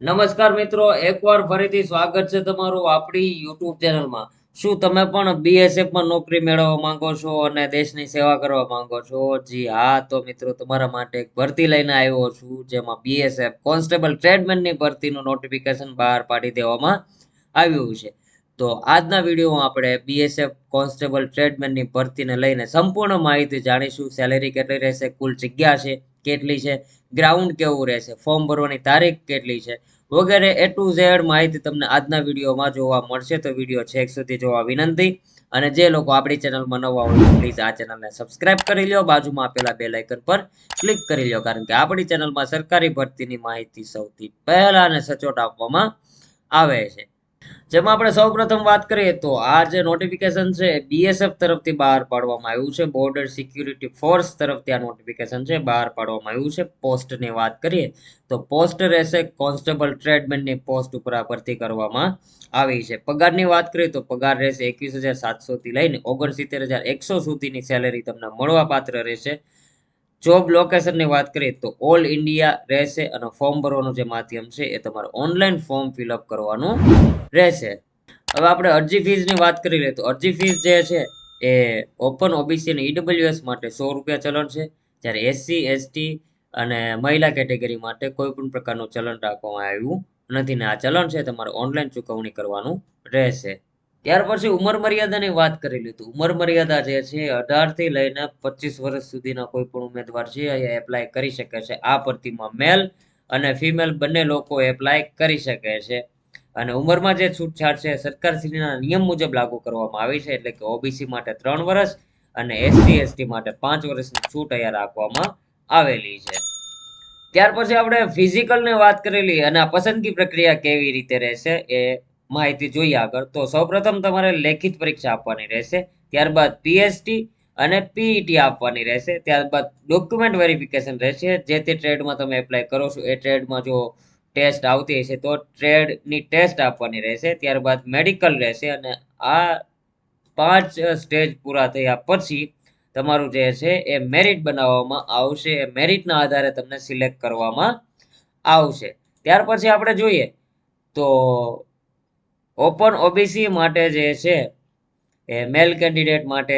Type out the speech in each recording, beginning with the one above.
નમસ્કાર મિત્રો, એકવાર ફરીથી સ્વાગત છે તમારું આપણી યુટ્યુબ ચેનલમાં. શું તમે પણ BSF માં નોકરી મેળવવા માંગો છો અને દેશની સેવા કરવા માંગો છો? જી હા, તો મિત્રો, તમારા માટે એક ભરતી લઈને આવ્યો છું, જેમાં બીએસએફ કોન્સ્ટેબલ ટ્રેડમેનની ભરતીનું નોટિફિકેશન બહાર પાડી દેવામાં આવ્યું છે. તો આજના વિડીયોમાં આપણે બીએસએફ કોન્સ્ટેબલ ટ્રેડમેનની ભરતીને લઈને સંપૂર્ણ માહિતી જાણીશું. સેલેરી કેટલી રહેશે? કુલ જગ્યા છે? કેટલી છે? ગ્રાઉન્ડ કેવું રહેશે? ફોર્મ ભરવાની તારીખ કેટલી છે? વગેરે એ ટુ ઝેડ માહિતી તમને આજના વિડીયોમાં જોવા મળશે. તો વીડિયો છેક સુધી જોવા વિનંતી. અને જે લોકો આપણી ચેનલમાં નવા હોય પ્લીઝ આ ચેનલને સબસ્ક્રાઇબ કરી લ્યો. બાજુમાં આપેલા બે લાઇકન પર ક્લિક કરી લ્યો. કારણ કે આપણી ચેનલમાં સરકારી ભરતીની માહિતી સૌથી પહેલા અને સચોટ આપવામાં આવે છે. જેમાં આપણે સૌપ્રથમ વાત કરીએ તો આ જે નોટિફિકેશન છે બીએસએફ તરફથી બહાર પાડવામાં આવ્યું છે. બોર્ડર સિક્યુરિટી ફોર્સ તરફથી આ નોટિફિકેશન છે, બહાર પાડવામાં આવ્યું છે. પોસ્ટની વાત કરીએ તો પોસ્ટ રહેશે કોન્સ્ટેબલ ટ્રેડમેનની પોસ્ટ ઉપર આ ભરતી કરવામાં આવી છે. પગારની વાત કરીએ તો પગાર રહેશે એકવીસ હજાર સાતસોથી લઈને ઓગણસિત્તેર હજાર એકસો સુધીની સેલેરી તમને મળવાપાત્ર રહેશે. જોબ લોકેશનની વાત કરીએ તો ઓલ ઇન્ડિયા રહેશે અને ફોર્મ ભરવાનું જે માધ્યમ છે એ તમારે ઓનલાઈન ફોર્મ ફિલઅપ કરવાનું રહેશે. હવે આપણે અરજી ફીસની વાત કરી લઈએ તો અરજી ફીસ જે છે એ ઓપન ઓબીસી અને ઈડબ્લ્યુએસ માટે સો રૂપિયા ચલણ છે. જ્યારે એસસી એસટી અને મહિલા કેટેગરી માટે કોઈ પણ પ્રકારનું ચલણ રાખવામાં આવ્યું નથી ને આ ચલણ છે તમારે ઓનલાઈન ચૂકવણી કરવાનું રહેશે. ત્યાર પછી ઉંમર મર્યાદાની વાત કરી લીધું. ઉંમર મર્યાદા જે છે અઢારથી લઈને પચીસ વર્ષ સુધીના કોઈ પણ ઉમેદવાર છે એ એપ્લાય કરી શકે છે, આ ભરતીમાં મેલ અને ફિમેલ બંને લોકો એપ્લાય કરી શકે છે. અને ઉંમરમાં જે છૂટછાટ છે, સરકારશ્રીના નિયમ મુજબ લાગુ કરવામાં આવી છે, એટલે કે ઓબીસી માટે ત્રણ વર્ષ અને એસટી એસટી માટે પાંચ વર્ષની છૂટ અહીંયા રાખવામાં આવેલી છે. ત્યાર પછી આપણે ફિઝિકલની વાત કરેલી અને આ પસંદગી પ્રક્રિયા કેવી રીતે રહેશે એ માહિતી જોઈએ આગળ. તો સૌપ્રથમ તમારે લેખિત પરીક્ષા આપવાની રહેશે, ત્યારબાદ પીએસટી અને પીઈટી આપવાની રહેશે, ત્યારબાદ ડોક્યુમેન્ટ વેરિફિકેશન રહેશે, જે તે ટ્રેડમાં તમે એપ્લાય કરો છો, એ ટ્રેડમાં જો ટેસ્ટ આવતી હશે, તો ટ્રેડની ટેસ્ટ આપવાની રહેશે, ત્યારબાદ મેડિકલ રહેશે, અને આ પાંચ સ્ટેજ પૂરા થયા પછી તમારું જે છે એ મેરિટ બનાવવામાં આવશે, એ મેરિટના આધારે તમને સિલેક્ટ કરવામાં આવશે. ત્યાર પછી આપણે જોઈએ, તો ઓપન ઓબીસી માટે જે છે, એ મેલ કેન્ડિડેટ માટે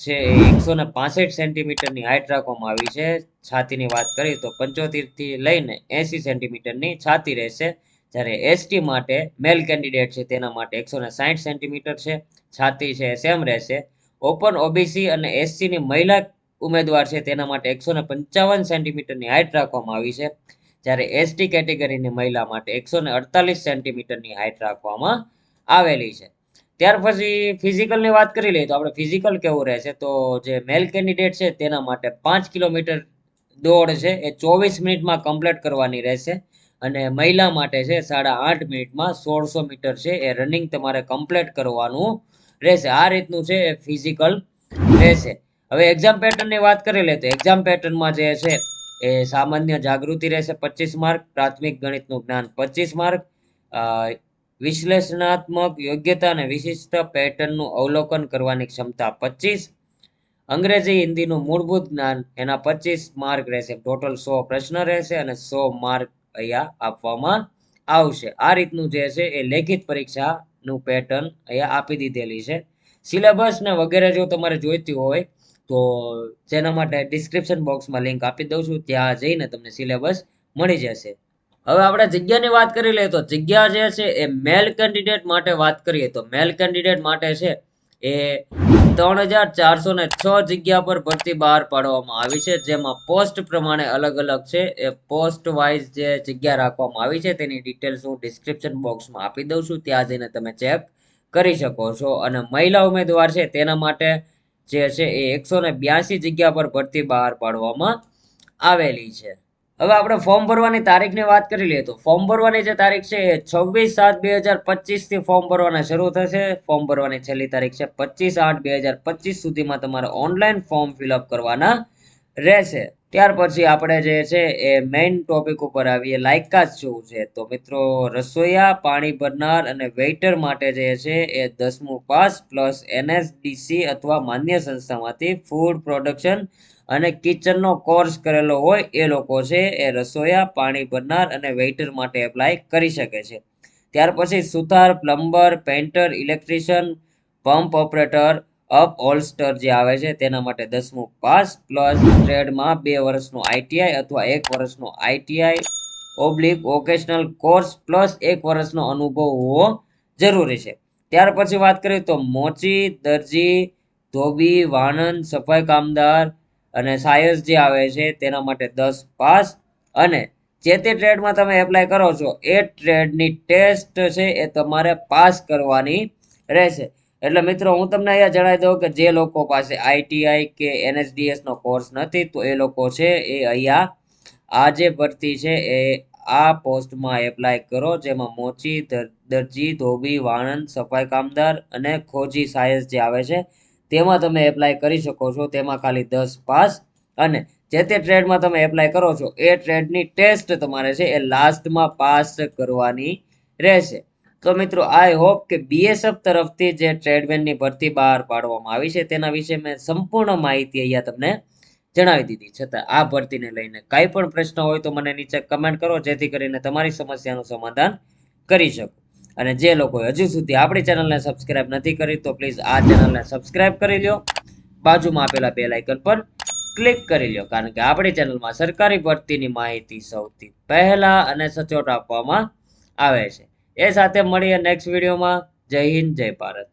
છે એકસો ને પાસઠ સેન્ટીમીટરની હાઇટ રાખવામાં આવી છે. છાતીની વાત કરીએ તો પંચોતેરથી લઈને એંસી સેન્ટીમીટરની છાતી રહેશે. જ્યારે એસટી માટે મેલ કેન્ડિડેટ છે, તેના માટે એકસો ને સાઠ સેન્ટીમીટર છે. છાતી છે સેમ રહેશે. ઓપન ઓબીસી અને એસસીની મહિલા ઉમેદવાર છે, તેના માટે એકસો ને પંચાવન સેન્ટીમીટરની હાઇટ રાખવામાં આવી છે. જ્યારે એસટી કેટેગરીની મહિલા માટે એકસો ને અડતાલીસ સેન્ટીમીટરની હાઇટ રાખવામાં આવેલી છે. ત્યાર પછી ફિઝિકલની વાત કરી લઈએ તો આપણે ફિઝિકલ કેવું રહેશે તો જે મેલ કેન્ડિડેટ છે તેના માટે પાંચ કિલોમીટર દોડ છે, એ ચોવીસ મિનિટમાં કમ્પ્લીટ કરવાની રહેશે. અને મહિલા માટે છે સાડા આઠ મિનિટમાં સોળસો મીટર છે, એ રનિંગ તમારે કમ્પ્લીટ કરવાનું રહેશે. આ રીતનું છે એ ફિઝિકલ રહેશે. હવે એક્ઝામ પેટર્નની વાત કરી લઈએ તો એક્ઝામ પેટર્નમાં જે છે એ સામાન્ય જાગૃતિ રહેશે પચીસ માર્ક, પ્રાથમિક ગણિતનું જ્ઞાન પચીસ માર્ક વિશ્લેષણાત્મક યોગ્યતા અને વિશિષ્ટ પેટર્નનું અવલોકન કરવાની ક્ષમતા પચીસ. અંગ્રેજી હિન્દીનું મૂળભૂત જ્ઞાન એના પચીસ માર્ક રહેશે. ટોટલ સો પ્રશ્ન રહેશે અને સો માર્ક અહીંયા આપવામાં આવશે. આ રીતનું જે છે એ લેખિત પરીક્ષાનું પેટર્ન અહીંયા આપી દીધેલી છે. સિલેબસ ને વગેરે જો તમારે જોઈતી હોય તો જેના માટે ડિસ્ક્રિપ્શન બોક્સમાં લિંક આપી દઉં છું. ત્યાં જઈને તમને સિલેબસ મળી જશે. હવે આપણે જગ્યાની વાત કરી લઈએ તો જગ્યા જે છે એ મેલ કેન્ડિડેટ માટે વાત કરીએ તો મેલ કેન્ડિડેટ માટે છે એ ત્રણ હજાર ચારસો ને છ જગ્યા પર ભરતી બહાર પાડવામાં આવી છે. જેમાં પોસ્ટ પ્રમાણે અલગ અલગ છે. એ પોસ્ટ વાઇઝ જે જગ્યા રાખવામાં આવી છે તેની ડિટેલ્સ હું ડિસ્ક્રિપ્શન બોક્સમાં આપી દઉં છું. ત્યાં જઈને તમે ચેક કરી શકો છો. અને મહિલા ઉમેદવાર છે તેના માટે જે છે એ એકસો બ્યાસી જગ્યા પર ભરતી બહાર પાડવામાં આવેલી છે. હવે આપણે ફોર્મ ભરવાની તારીખની વાત કરી લઈએ તો ફોર્મ ભરવાની જે તારીખ છે એ છવ્વીસ સાત બે હજાર પચીસથી ફોર્મ ભરવાના શરૂ થશે. ફોર્મ ભરવાની છેલ્લી તારીખ છે પચીસ આઠ બે હજાર પચીસ સુધીમાં તમારે ઓનલાઈન ફોર્મ ફિલઅપ કરવાના રહેશે. ત્યાર પછી આપણે જે છે એ મેઇન ટોપિક ઉપર આવીએ, લાયકાત શું છે. તો મિત્રો, રસોઈયા, પાણી ભરનાર અને વેઇટર માટે જે છે એ દસમું પાસ પ્લસ એનએસડીસી અથવા માન્ય સંસ્થામાંથી ફૂડ પ્રોડક્શન અને કિચનનો કોર્સ કરેલો હોય એ લોકો છે એ રસોયા, પાણી ભરનાર અને વેઇટર માટે એપ્લાય કરી શકે છે. ત્યાર પછી સુથાર plumber painter electrician pump operator upholster જે આવે છે તેના માટે દસમું પાસ પ્લસ ટ્રેડમાં બે વર્ષનું આઈટીઆઈ અથવા એક વર્ષનું ITI oblique vocational course plus એક વર્ષનો અનુભવ હોવો જરૂરી છે. ત્યાર પછી વાત કરીએ તો મોચી, દરજી, ધોબી વાણંદ સફાઈ કામદાર અને સાયન્સ જે આવે છે તેના માટે દસ પાસ. અને જે તે ટ્રેડમાં તમે એપ્લાય કરો છો, એ ટ્રેડની ટેસ્ટ છે એ તમારે પાસ કરવાની રહેશે. એટલે મિત્રો, હું તમને અહીંયા જણાવી દઉં કે જે લોકો પાસે આઈટીઆઈ કે એનએસડીએસનો કોર્સ નથી, તો એ લોકો છે એ અહીંયા આ જે ભરતી છે. એ આ પોસ્ટમાં એપ્લાય કરો, જેમાં મોચી દરજી ધોબી, વાણંદ, સફાઈ કામદાર અને ખોજી સાયન્સ જે આવે છે તેમાં તમે એપ્લાય કરી શકો છો. તેમાં ખાલી દસ પાસ અને જે તે ટ્રેડમાં તમે એપ્લાય કરો છો, એ ટ્રેડની ટેસ્ટ તમારે છે એ લાસ્ટમાં પાસ કરવાની રહેશે. તો મિત્રો આઈ હોપ કે બીએસએફ તરફથી જે ટ્રેડમેનની ભરતી બહાર પાડવામાં આવી છે, તેના વિશે મેં સંપૂર્ણ માહિતી અહીંયા તમને જણાવી દીધી. છતાં આ ભરતીને લઈને કાંઈ પણ પ્રશ્ન હોય તો મને નીચે કમેન્ટ કરો, જેથી કરીને તમારી સમસ્યાનું સમાધાન કરી શકું. અને જે લોકો હજુ સુધી આપણી ચેનલને સબસ્ક્રાઇબ નથી કરી, તો પ્લીઝ આ ચેનલને સબસ્ક્રાઇબ કરી લ્યો. બાજુમાં આપેલા બે લાઇકન પર ક્લિક કરી લ્યો, કારણ કે આપણી ચેનલમાં સરકારી ભરતીની માહિતી સૌથી પહેલા અને સચોટ આપવામાં આવે છે. એ સાથે મળીએ નેક્સ્ટ વિડીયોમાં જય હિન્દ, જય ભારત.